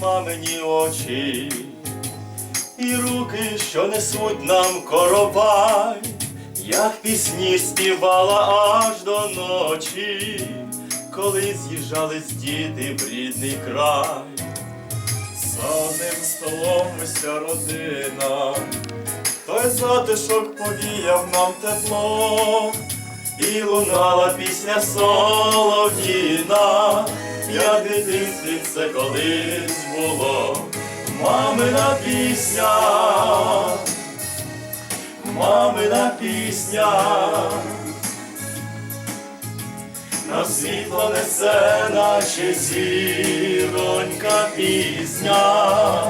мамині очі, і руки, що несуть нам коровай, як пісні співала аж до ночі, коли з'їжджались діти в рідний край. За одним столом вся родина, той затишок повіяв нам тепло, і лунала пісня солов'їна, як в це колись було, мамина пісня, мамина пісня. На світло несе наче зіронька пісня,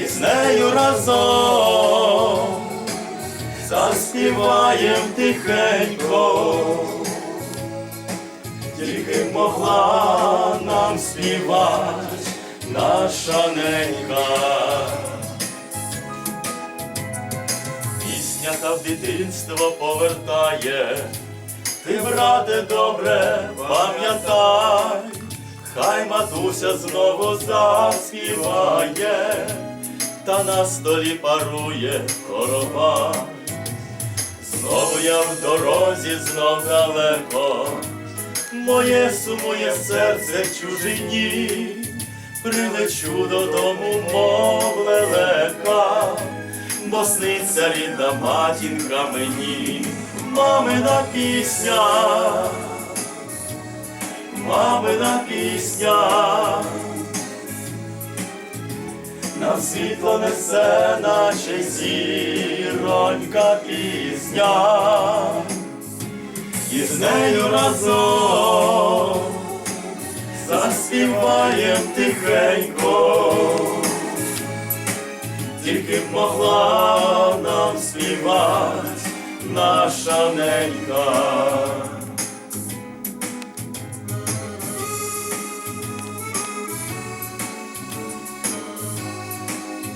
і з нею разом заспіваєм тихенько, тільки могла нам співать наша ненька. Пісня та в дитинство повертає. Ти, брате, добре пам'ятай, хай матуся знову заспіває, та на столі парує корова. Знову я в дорозі, знов далеко, моє сумує серце в чужині, прилечу додому, мов лелека, бо сниться рідна матінка мені, мамина пісня, мамина пісня. Нам світло несе, наче зіронька пісня, і з нею разом заспіваєм тихенько, тільки б могла нам співать наша ненька.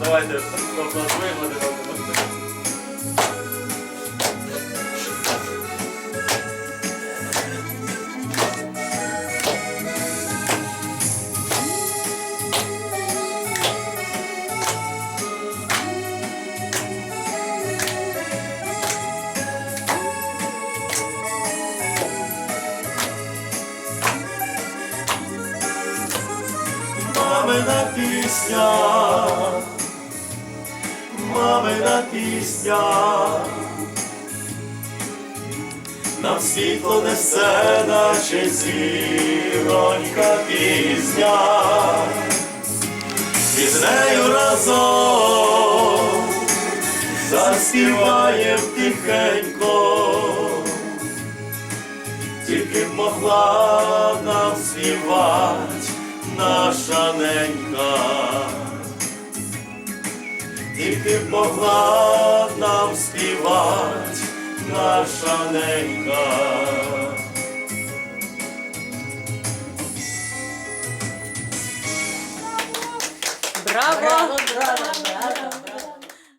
Давайте поаплодуємо один одному. Мамина пісня, мамина пісня, нам світло несе, наче зіронька пісня, і з нею разом заспіваєм тихенько, тільки могла нам співать наша ненька, тільки б могла нам співати наша ненька. Браво! Браво!